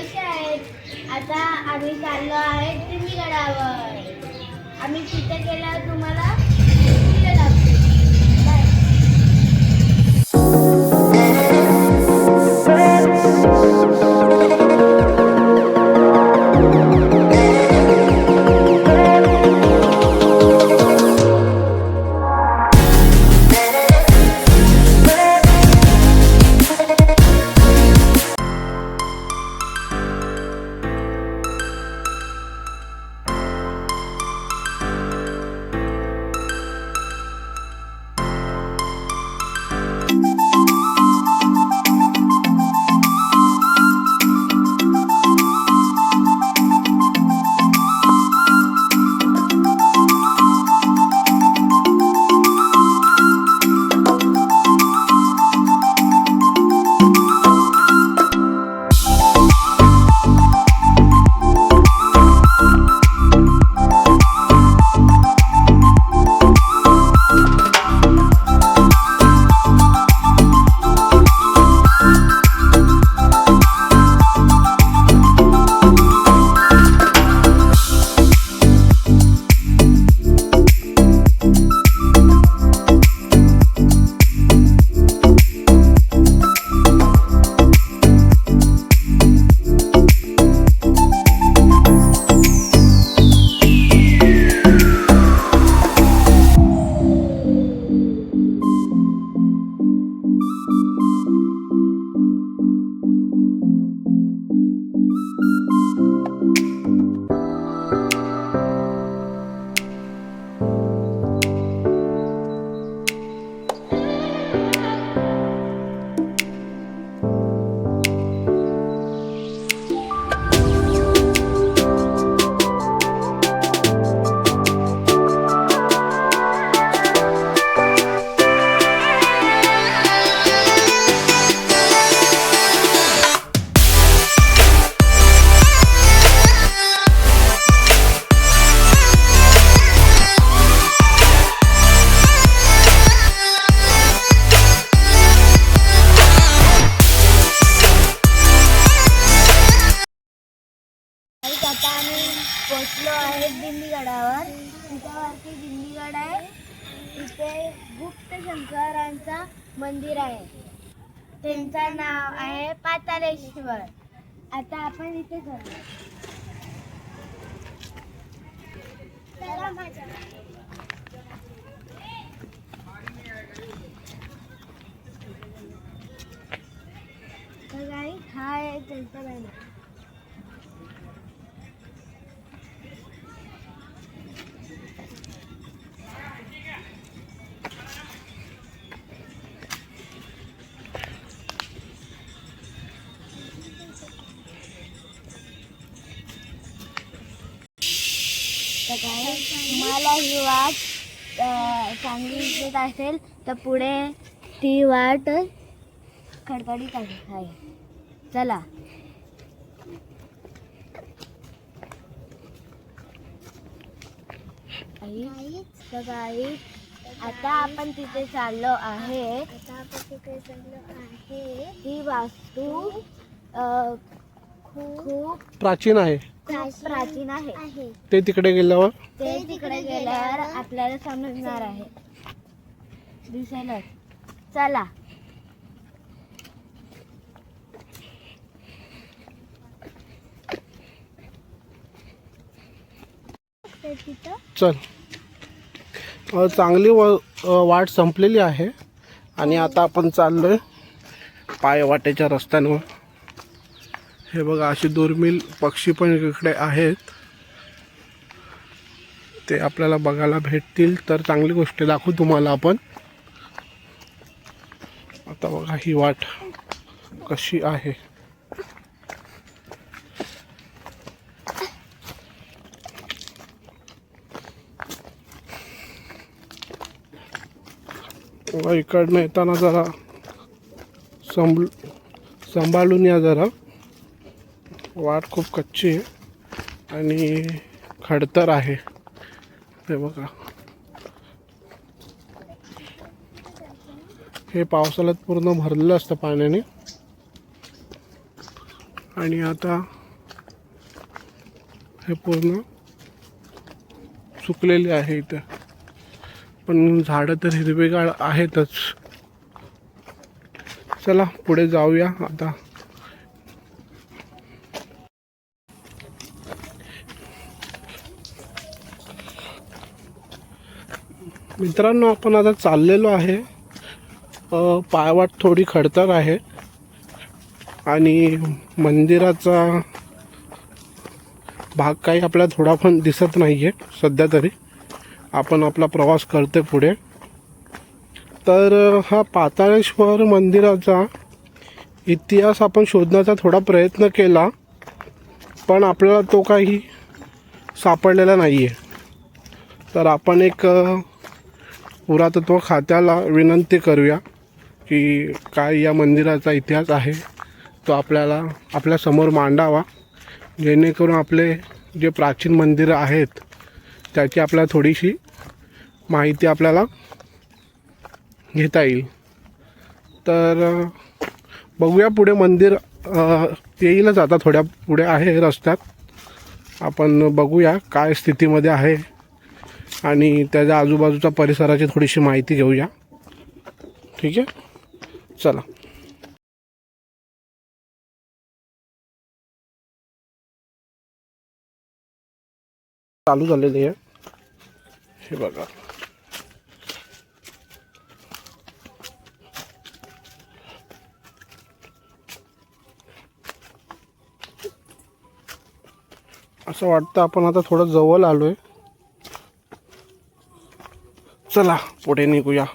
कसे आहेत? आता आम्ही चाललो आहे दिंडीगडावर आम्ही तिथे गेल्यावर तुम्हाला आता आम्ही पोचलो आहे दिंडीगडावर तिच्यावरती दिंडीगड आहे. तिथे गुप्त शंकरांचा मंदिर आहे. त्यांचं नाव आहे पातालेश्वर. आता आपण इथे जाऊ चला माझ्या हा आहे त्यांचा बॅनर तुम्हाला ही वाट चांगली दिसत असेल तर पुढे ती वाट खडखडीत आहे. आहे. चला. आता आपण तिथे चाललो आहे. आता आपण तिथे चाललो आहे. ही वास्तू अं, खूप प्राचीन आहे. प्राचीन आहे. ते तिकडे गेल्यावर? ते तिकडे गेल्यावर आपल्याला समजणार आहे. दिसेलच चला. चल. चांगली वाट संपलेली आहे. आणि आता आपण चाललोय पाय वाटेच्या रस्त्यांवर. हे बघा असे दुर्मिळ पक्षी पण इकडे आहेत. ते आपल्याला बघायला भेटतील. तर चांगली गोष्ट दाखवू तुम्हाला आपण. आता बघा ही वाट कशी आहे. इकडनं येताना जरा संभ संभाळून या जरा. वाट खूप कच्ची आहे आणि खडतर आहे. हे बघा. हे पावसाळ्यात पूर्ण भरलेलं असतं पाण्याने. आणि आता हे पूर्ण सुकलेले आहे इथं. पण झाडं तर हिरवेगाळ आहेतच. चला पुढे जाऊया. आता मित्रांनो आपण आता चाललेलो आहे. पायवाट थोडी खडतर आहे. आणि मंदिराचा भाग काही आपल्याला थोडा पण दिसत नाही आहे सध्या तरी. आपण आपला प्रवास करते पुढे. तर हा पाताळेश्वर मंदिराचा इतिहास आपण शोधण्याचा थोडा प्रयत्न केला पण आपल्याला तो काही सापडलेला नाही आहे तर आपण एक पुरातत्व खात्याला विनंती करूया की काय या मंदिराचा इतिहास आहे तो आपल्याला आपल्यासमोर मांडावा. जेणेकरून आपले जे प्राचीन मंदिरं आहेत त्याची आपल्याला थोडीशी माहिती आपल्याला घेता येईल. तर बघूया पुढे मंदिर येईलच आता थोड्या पुढे आहे रस्त्यात. आपण बघूया काय स्थितीमध्ये आहे. आणि त्याच्या आजूबाजूच्या परिसराची थोडीशी माहिती घेऊया. ठीक आहे? चला. चालू झालेली आहे. हे बघा. असं वाटतं आपण आता थोडं जवळ आलो आहे चला पुढे निघूया.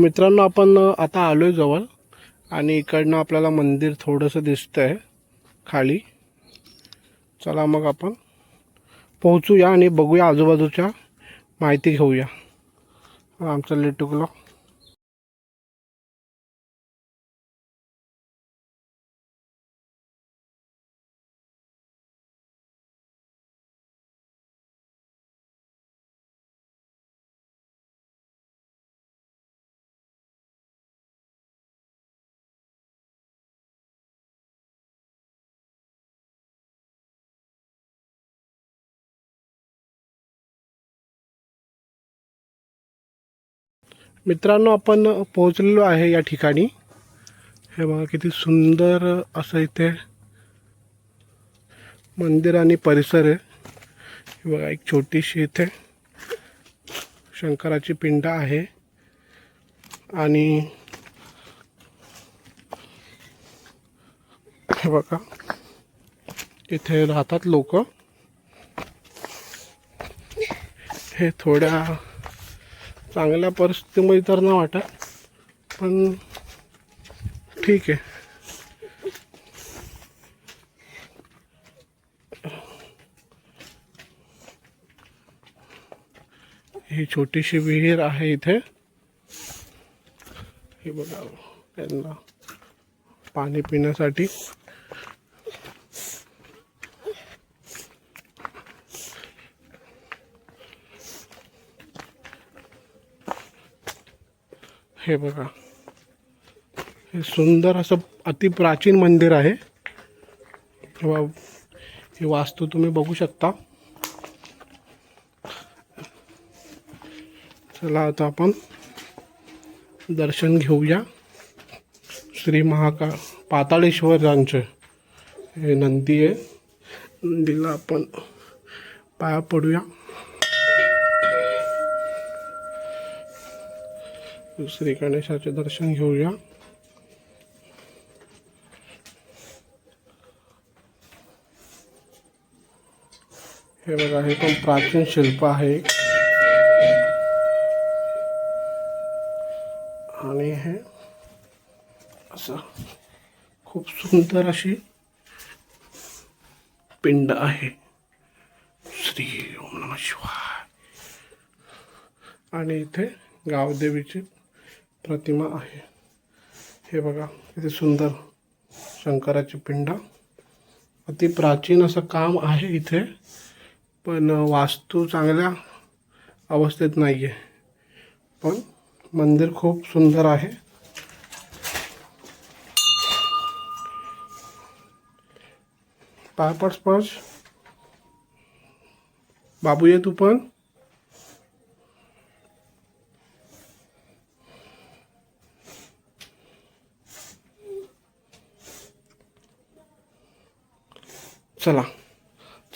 मित्रांनो आपण आता आलोय जवळ आणि इकडनं आपल्याला मंदिर थोडंसं दिसतंय खाली. चला मग आपण. पोहोचूया आणि बघूया आजूबाजूच्या माहिती घेऊया. आमचं लेटुकला मित्रांनो आपण पोहोचलेलो आहे या ठिकाणी. हे बघा किती सुंदर असं इथे मंदिर आणि परिसर आहे. हे बघा एक छोटीशी इथे शंकराची पिंड आहे. आणि हे बघा इथे राहतात लोक. हे थोड्या चांगल्या परिस्थितीमध्ये तर नाही वाटत पण ठीक आहे. ही छोटीशी विहीर आहे इथे. हे बघा त्यांना पाणी पिण्यासाठी हे बघा. हे सुंदर असं अतिप्राचीन मंदिर आहे. ही वास्तू तुम्ही बघू शकता. चला आता आपण दर्शन घेऊया. श्री महाका पाताळेश्वरांचे. हे नंदी आहे. नंदीला आपण पाया पडूया. श्री गणेशाचे दर्शन घेऊया. हे बघा हे पण प्राचीन शिल्प आहे. आणि हे असं खूप सुंदर अशी पिंड आहे. श्री ओम नम शिवाय. आणि इथे गावदेवीची प्रतिमा आहे. हे बघा किती सुंदर शंकराची पिंड. अति प्राचीन असं काम आहे इथे पण वास्तू चांगल्या अवस्थेत नाही आहे पण मंदिर खूप सुंदर आहे. पापड स्पर्श. बाबू ये तू पण. चला.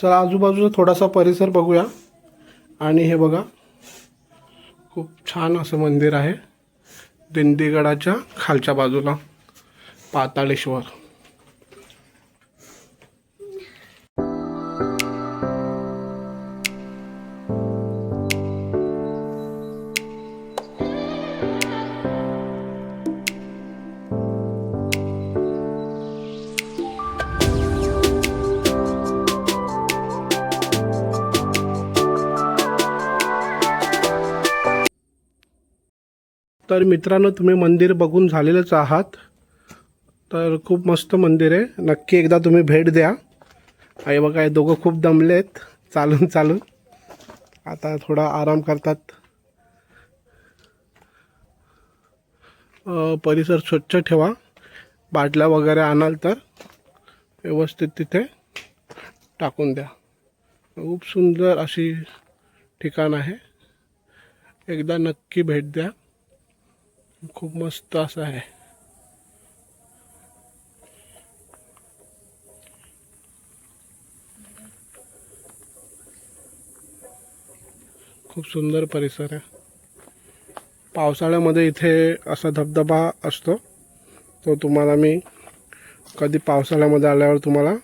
चला आजूबाजूचा थोडासा परिसर बघूया. आणि हे बघा खूप छान असं मंदिर आहे. दिंडीगडाच्या खालच्या बाजूला पाताळेश्वर. तर मित्रांनो तुम्ही मंदिर बघून झालेलंच आहात. तर खूप मस्त मंदिर आहे. नक्की एकदा तुम्ही भेट द्या. आई बघा हे दोघं खूप दमलेत. चालून चालून. आता थोडा आराम करतात. परिसर स्वच्छ ठेवा. बाटल्या वगैरे आणाल तर व्यवस्थित तिथे टाकून द्या. खूप सुंदर अशी ठिकाण आहे. एकदा नक्की भेट द्या. खूप मस्त असं आहे. खूप सुंदर परिसर आहे. पावसाळ्यामध्ये इथे असा धबधबा असतो. तो तुम्हाला मी कधी पावसाळ्यामध्ये आल्यावर तुम्हाला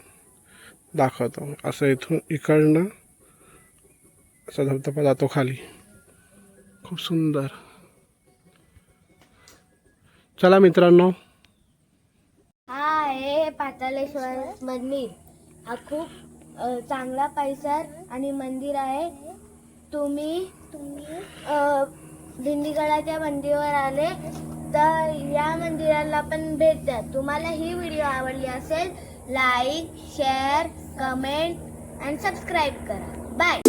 दाखवतो. असं इथून इकडनं असा धबधबा जातो खाली. खूप सुंदर. चला मित्रांनो. हा आहे पाताळेश्वर मंदिर. हा खूप चांगला परिसर आणि मंदिर आहे. तुम्ही तुम्ही दिंडीगडाच्या मंदिरावर आले तर या मंदिराला पण भेट द्या. तुम्हाला ही व्हिडिओ आवडली असेल लाईक शेअर कमेंट आणि सबस्क्राईब करा. बाय.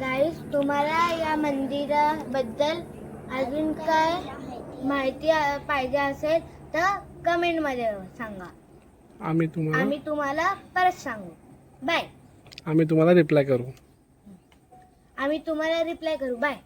गाईस तुम्हाला या मंदिराबद्दल अजून काय माहिती पाहिजे असेल तर कमेंटमध्ये सांगा. आम्ही तुम्हाला आम्ही तुम्हाला परत सांगू. बाय आम्ही तुम्हाला रिप्लाय करू. आम्ही तुम्हाला रिप्लाय करू. बाय